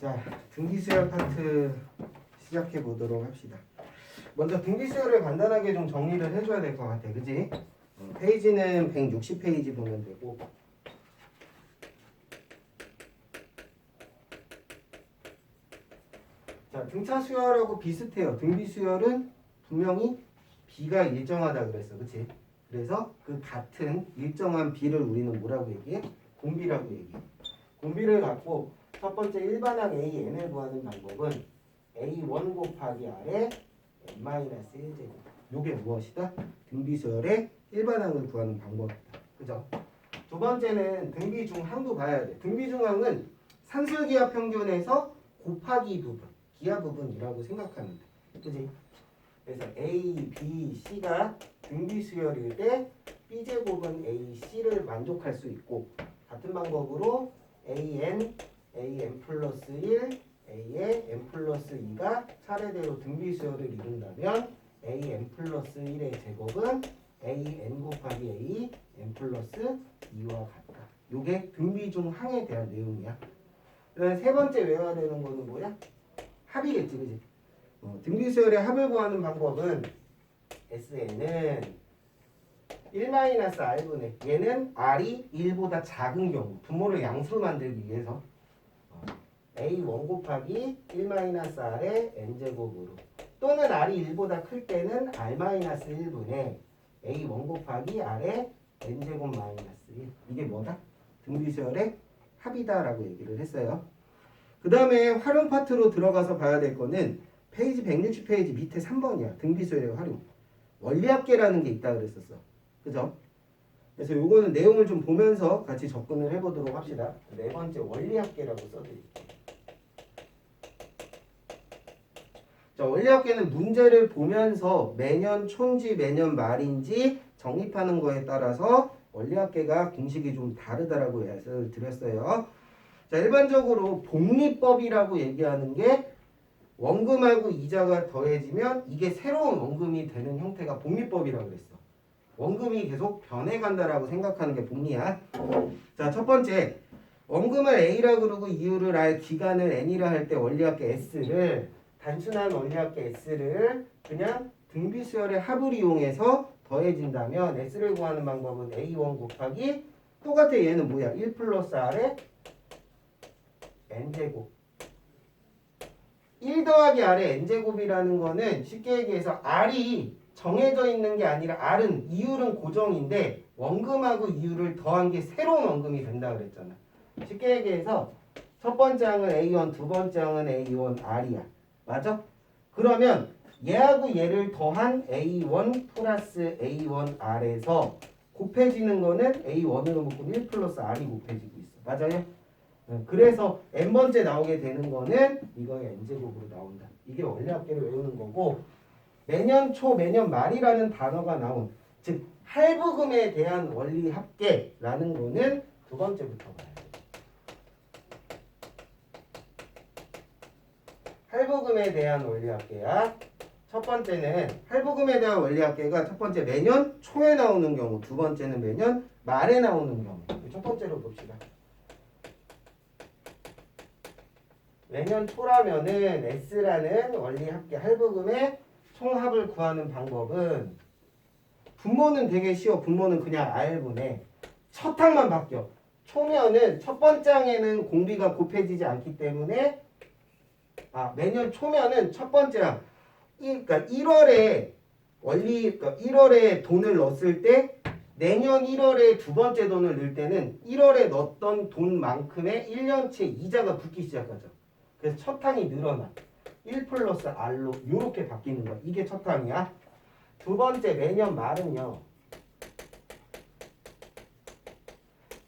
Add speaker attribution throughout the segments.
Speaker 1: 자, 등기수열 파트 시작해 보도록 합시다. 먼저 등기수열을 간단하게 좀 정리를 해줘야 될 것 같아, 그지? 어, 페이지는 160페이지 보면 되고. 자, 등차 수열하고 비슷해요. 등비 수열은 분명히 비가 일정하다 그랬어, 그치? 그래서 그 같은 일정한 비를 우리는 뭐라고 얘기해? 공비라고 얘기해. 공비를 갖고 첫 번째 일반항 a n을 구하는 방법은 a1 곱하기 r에 n-1제곱 요게 무엇이다? 등비수열의 일반항을 구하는 방법이다. 그죠? 두 번째는 등비중항도 봐야 돼. 등비중항은 산술기하 평균에서 곱하기 부분, 기하 부분이라고 생각하면 돼. 그지? 그래서 A, B, C가 등비수열일 때 B제곱은 AC를 만족할 수 있고 같은 방법으로 AN, AN 플러스 1, A의 N 플러스 2가 차례대로 등비수열을 이룬다면 AN 플러스 1의 제곱은 AN 곱하기 A, N 플러스 2와 같다. 요게 등비 중 항에 대한 내용이야. 세 번째 외워야 되는 거는 뭐야? 합이겠지, 그지? 어, 등비수열의 합을 구하는 방법은 SN은 1-R분의 얘는 R이 1보다 작은 경우 분모를 양수로 만들기 위해서 어, A1 곱하기 1-R의 N제곱으로 또는 R이 1보다 클 때는 R-1분의 A1 곱하기 R의 N제곱 마이너스 1 이게 뭐다? 등비수열의 합이다라고 얘기를 했어요. 그 다음에 활용 파트로 들어가서 봐야 될 거는 페이지 160페이지 밑에 3번이야. 등비수열의 활용. 원리합계라는 게 있다 그랬었어. 그죠? 그래서 요거는 내용을 좀 보면서 같이 접근을 해보도록 합시다. 네 번째 원리합계라고 써드릴게요. 자, 원리합계는 문제를 보면서 매년 촌지 매년 말인지 정립하는 거에 따라서 원리합계가 공식이 좀 다르다라고 말씀을 드렸어요. 자, 일반적으로 복리법이라고 얘기하는 게 원금하고 이자가 더해지면 이게 새로운 원금이 되는 형태가 복리법이라고 그랬어. 원금이 계속 변해간다라고 생각하는 게 복리야. 자, 첫 번째. 원금을 A라 그러고 이유를 R, 기간을 N이라 할 때 원리합계 S를 단순한 원리합계 S를 그냥 등비수열의 합을 이용해서 더해진다면 S를 구하는 방법은 A1 곱하기 똑같아 얘는 뭐야? 1 플러스 R의 N제곱 1 더하기 R의 N제곱이라는 거는 쉽게 얘기해서 R이 정해져 있는 게 아니라 R은 이율은 고정인데 원금하고 이율을 더한 게 새로운 원금이 된다 그랬잖아. 쉽게 얘기해서 첫 번째 항은 A1, 두 번째 항은 A1 R이야. 맞아? 그러면 얘하고 얘를 더한 A1 플러스 A1 R에서 곱해지는 거는 A1으로 묶으면 1 플러스 R이 곱해지고 있어. 맞아요? 응, 그래서 n번째 나오게 되는 거는 이거의 n제곱으로 나온다. 이게 원래 합계를 외우는 거고 매년 초 매년 말이라는 단어가 나온 즉 할부금에 대한 원리 합계라는 거는 두 번째부터 봐야 돼. 할부금에 대한 원리 합계야. 첫 번째는 할부금에 대한 원리 합계가 첫 번째 매년 초에 나오는 경우, 두 번째는 매년 말에 나오는 경우. 첫 번째로 봅시다. 매년 초라면은 S라는 원리 합계 할부금의 총합을 구하는 방법은 분모는 되게 쉬워. 분모는 그냥 R분의 첫 항만 바뀌어. 초면은 첫 번째 항에는 공비가 곱해지지 않기 때문에 아 매년 초면은 첫 번째 항 이, 그러니까 1월에 원리 그러니까 1월에 돈을 넣었을 때 내년 1월에 두 번째 돈을 넣을 때는 1월에 넣었던 돈만큼의 1년치 이자가 붙기 시작하죠. 그래서 첫 항이 늘어나. 1 플러스 R로 이렇게 바뀌는 거야. 이게 첫 항이야. 두 번째 매년 말은요.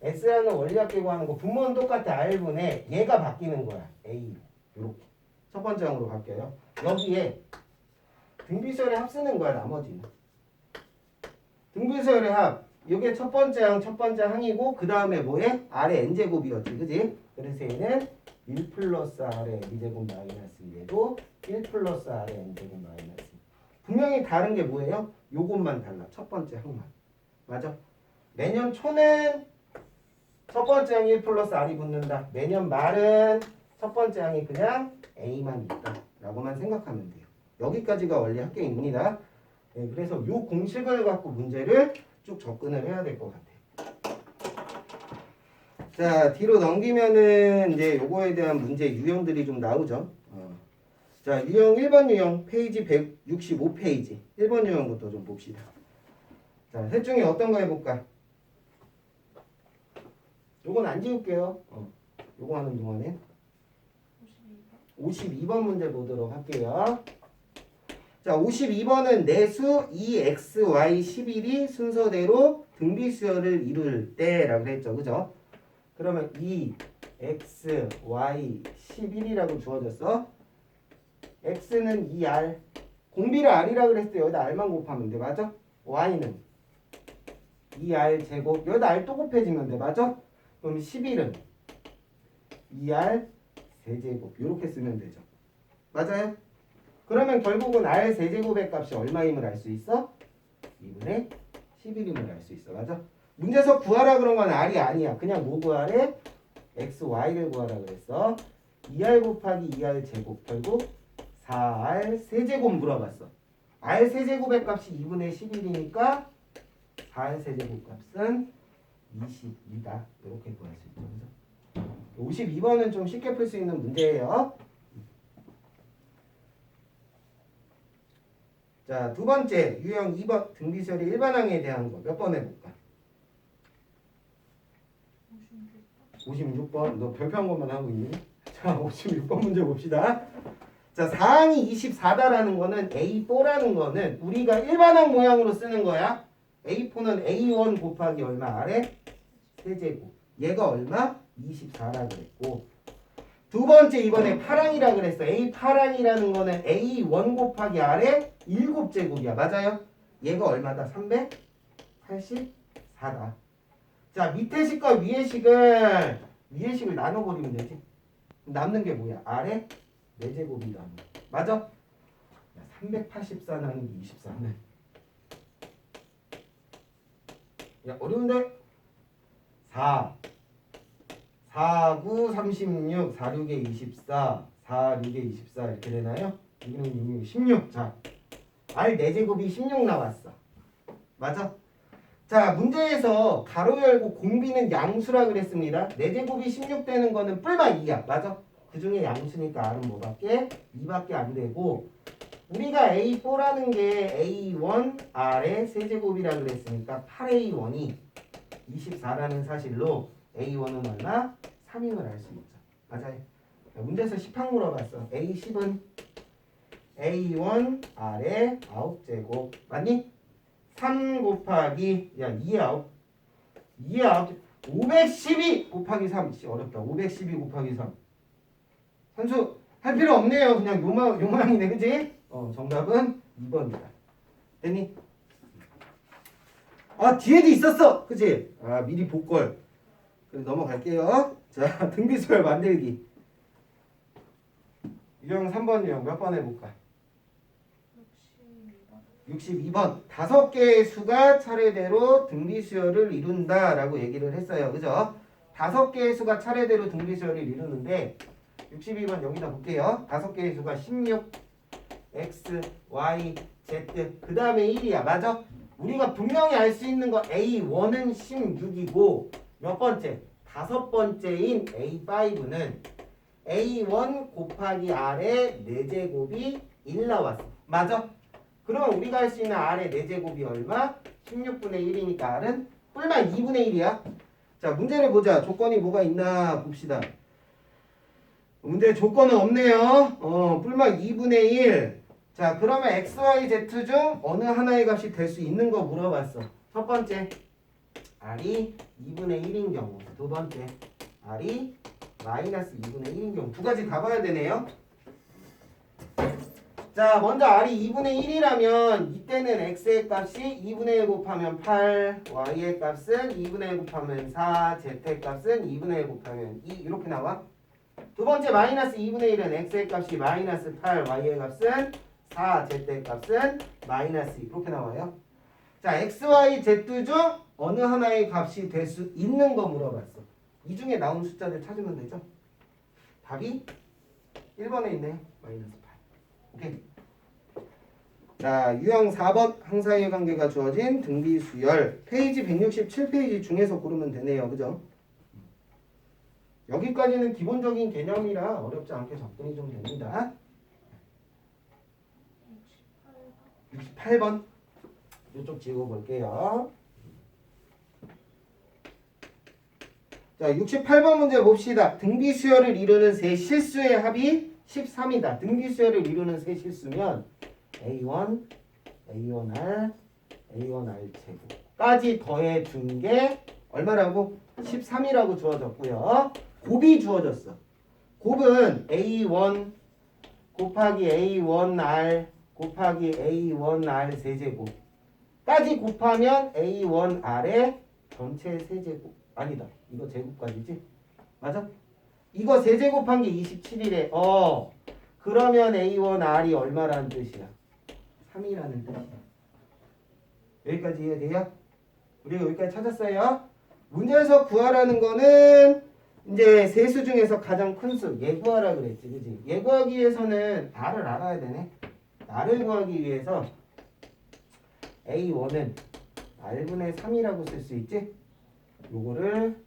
Speaker 1: S라는 원리합계 구하는 거 분모는 똑같아 R분의 얘가 바뀌는 거야. A 이렇게 첫 번째 항으로 바뀌어요. 여기에 등비수열의 합 쓰는 거야 나머지는. 등비수열의 합 이게 첫 번째 항 첫 번째 항이고 그 다음에 뭐해? R의 n제곱이었지 그지? 그래서 얘는 1 플러스 R의 B제곱 마이너스 2에도 1 플러스 R의 N제곱 마이너스 2. 분명히 다른 게 뭐예요? 요것만 달라. 첫 번째 항만. 맞아? 매년 초는 첫 번째 항1 플러스 R이 붙는다. 매년 말은 첫 번째 항이 그냥 A만 있다 라고만 생각하면 돼요. 여기까지가 원래 합격입니다. 네, 그래서 요 공식을 갖고 문제를 쭉 접근을 해야 될 것 같아요. 자, 뒤로 넘기면은 이제 요거에 대한 문제 유형들이 좀 나오죠. 어. 자, 유형 1번 유형 페이지 165페이지 1번 유형부터 좀 봅시다. 자, 셋 중에 어떤 거 해볼까? 요건 안 지울게요. 어. 요거 하는 동안에 52번 문제 보도록 할게요. 자, 52번은 내수 2x, y 11이 순서대로 등비수열을 이룰 때라고 했죠. 그죠? 그러면 2 x, y 11이라고 주어졌어. x는 2r. 공비를 r이라고 그랬을 때 여기다 r만 곱하면 돼. 맞아? y는 2r 제곱. 여기다 r 또 곱해지면 돼. 맞아? 그럼 11은 2r 세제곱. 이렇게 쓰면 되죠. 맞아요? 그러면 결국은 r 세제곱의 값이 얼마임을 알 수 있어? 2분의 11임을 알 수 있어. 맞아? 문제에서 구하라 그런 건 r이 아니야. 그냥 뭐 구하래? x, y를 구하라 그랬어. 2r 곱하기 2r 제곱 결국 4r 세제곱 물어봤어. r 세제곱의 값이 2분의 11이니까 4r 세제곱 값은 22다. 이렇게 구할 수 있죠. 그죠? 52번은 좀 쉽게 풀 수 있는 문제예요. 자, 두 번째 유형 2번 등비설이 일반항에 대한 거 몇 번 해볼까? 56번. 너 별표한 것만 하고 있니? 자, 56번 문제 봅시다. 자, 사항이 24다라는 거는 A4라는 거는 우리가 일반항 모양으로 쓰는 거야. A4는 A1 곱하기 얼마 아래? 세제곱. 얘가 얼마? 24라 그랬고. 두 번째 이번에 파랑이라 그랬어. A 파랑이라는 거는 A1 곱하기 아래 7제곱이야. 맞아요? 얘가 얼마다? 384다. 자, 밑에 식과 위에 식을 위에 식을 나눠 버리면 되지. 남는 게 뭐야? 아래 4제곱이 남아. 맞아? 야, 384 나누기 24는 야, 어려운데? 4 4, 9, 36, 4, 6에 24, 4, 6에 24 이렇게 되나요? 6, 6, 6, 16. 자, R 4제곱이 16 나왔어. 맞아? 자, 문제에서 가로 열고 공비는 양수라 그랬습니다. 4제곱이 16 되는 거는 뿔만 2야. 맞아? 그 중에 양수니까 R은 뭐밖에? 2밖에 안 되고 우리가 A4라는 게 A1 R의 세제곱이라 그랬으니까 8A1이 24라는 사실로 A1은 얼마? 3임을 알 수 있죠. 맞아요. 자, 문제에서 10항 물어봤어. A10은 A1 R의 9제곱 맞니? 3 곱하기 야 2의 9 2의 9 512 곱하기 3 씨, 어렵다 512 곱하기 3 선수 할 필요 없네요 그냥 요만 요만이네 그지? 어 정답은 2번이다 됐니? 아 뒤에도 있었어 그지? 아 미리 볼걸 그럼 넘어갈게요 자 등비수열 만들기 유형 3번 유형 몇 번 해볼까? 62번 다섯 개의 수가 차례대로 등비수열을 이룬다 라고 얘기를 했어요. 그죠? 다섯 개의 수가 차례대로 등비수열을 이루는데 62번 여기다 볼게요. 다섯 개의 수가 16, x, y, z 그 다음에 1이야. 맞아? 우리가 분명히 알 수 있는 거 A1은 16이고 몇 번째? 다섯 번째인 A5는 A1 곱하기 R의 4제곱이 1 나왔어. 맞아? 그러면 우리가 할 수 있는 R의 4제곱이 얼마? 16분의 1이니까 R은 뿔만 2분의 1이야. 자, 문제를 보자. 조건이 뭐가 있나 봅시다. 문제 조건은 없네요. 어, 뿔만 2분의 1. 자, 그러면 x, y, z 중 어느 하나의 값이 될 수 있는 거 물어봤어. 첫 번째, R이 2분의 1인 경우. 두 번째, R이 마이너스 2분의 1인 경우. 두 가지 다 봐야 되네요. 자, 먼저 R이 2분의 1이라면 이때는 X의 값이 2분의 1 곱하면 8, Y의 값은 2분의 1 곱하면 4, Z의 값은 2분의 1 곱하면 2 이렇게 나와. 두 번째 마이너스 2분의 1은 X의 값이 마이너스 8, Y의 값은 4, Z의 값은 마이너스 2 이렇게 나와요. 자, X, Y, Z 중 어느 하나의 값이 될 수 있는 거 물어봤어. 이 중에 나온 숫자들 찾으면 되죠. 답이 1번에 있네. 마이너스 8. 오케이. 자, 유형 4번 항사의 관계가 주어진 등비 수열 페이지 167페이지 중에서 고르면 되네요. 그죠? 여기까지는 기본적인 개념이라 어렵지 않게 접근이 좀 됩니다. 68번 이쪽 지워 볼게요. 자, 68번 문제 봅시다. 등비 수열을 이루는 세 실수의 합이 13이다. 등비 수열을 이루는 세 실수면 A1, A1R, A1R 제곱까지 더해 준 게 얼마라고? 13이라고 주어졌고요. 곱이 주어졌어. 곱은 A1 곱하기 A1R 곱하기 A1R 세제곱까지 곱하면 A1R의 전체 세제곱 아니다. 이거 제곱까지지? 맞아? 이거 세제곱한 게 27이래. 어. 그러면 A1R이 얼마라는 뜻이야? 3이라는 뜻이야. 여기까지 이해돼요? 우리가 여기까지 찾았어요. 문제에서 구하라는 거는 이제 세수 중에서 가장 큰 수, 예구하라 그랬지, 그지? 예구하기 위해서는 R을 알아야 되네. R을 구하기 위해서 A1은 R분의 3이라고 쓸 수 있지? 요거를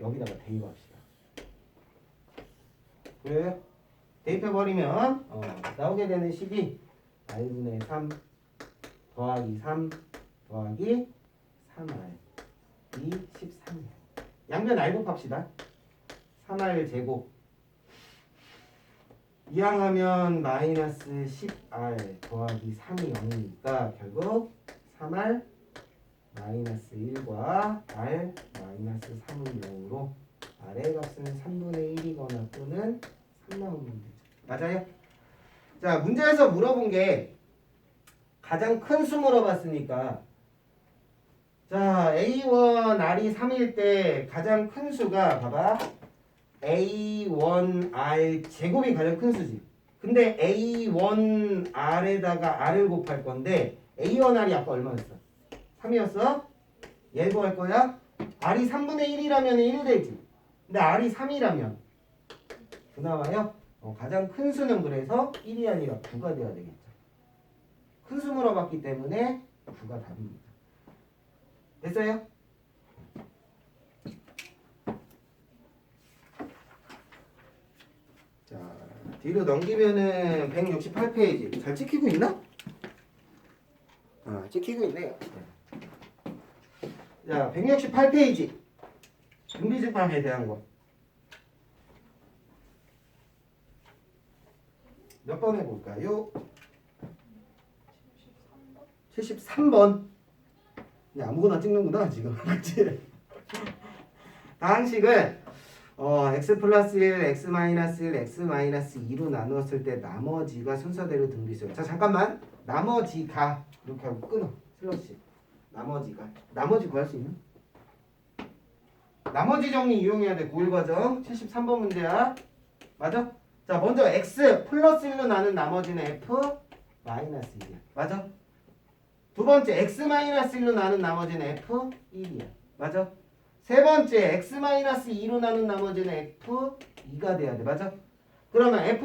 Speaker 1: 여기다가 대입합시다. 그래요? 대입해버리면 어, 나오게 되는 식이 R분의 3 더하기 3 더하기 3R 이 13이야. 양변 R 곱합시다. 3R 제곱 이항하면 마이너스 10R 더하기 3이 0이니까 결국 3R 마이너스 1과 R 마이너스 3은 0으로 R의 값은 3분의 1이거나 또는 3 나오면 되죠. 맞아요? 자 문제에서 물어본 게 가장 큰 수 물어봤으니까 자 A1 R이 3일 때 가장 큰 수가 봐봐 A1R 제곱이 가장 큰 수지 근데 A1R에다가 R을 곱할 건데 A1R이 아까 얼마였어? 3이었어? 얘 구할 거야? R이 3분의 1이라면 1 되지 근데 R이 3이라면 9 나와요? 어, 가장 큰 수는 그래서 1이 아니라 9가 돼야 되겠죠 큰 수 물어봤기 때문에 9가 답입니다 됐어요? 자 뒤로 넘기면은 168페이지 잘 찍히고 있나? 아 찍히고 있네요 자 168페이지 준비집합에 대한 거 몇 번 해볼까요? 73번. 그냥 아무거나 찍는구나 지금. 그치? 다항식은 어, x 플러스 1, x 마이너스 1, x 마이너스 2로 나누었을 때 나머지가 순서대로 등비수요. 자 잠깐만. 나머지가 이렇게 하고 끊어. 슬러시. 나머지가. 나머지 구할 수 있나? 나머지 정리 이용해야 돼. 고일 과정. 73번 문제야. 맞아? 자 먼저 x 플러스 1로 나눈 나머지는 f 마이너스 1이야. 맞아? 두 번째 x 마이너스 1로 나눈 나머지는 f 1이야. 맞아? 세 번째 x 마이너스 2로 나눈 나머지는 f 2가 돼야 돼. 맞아? 그러면 f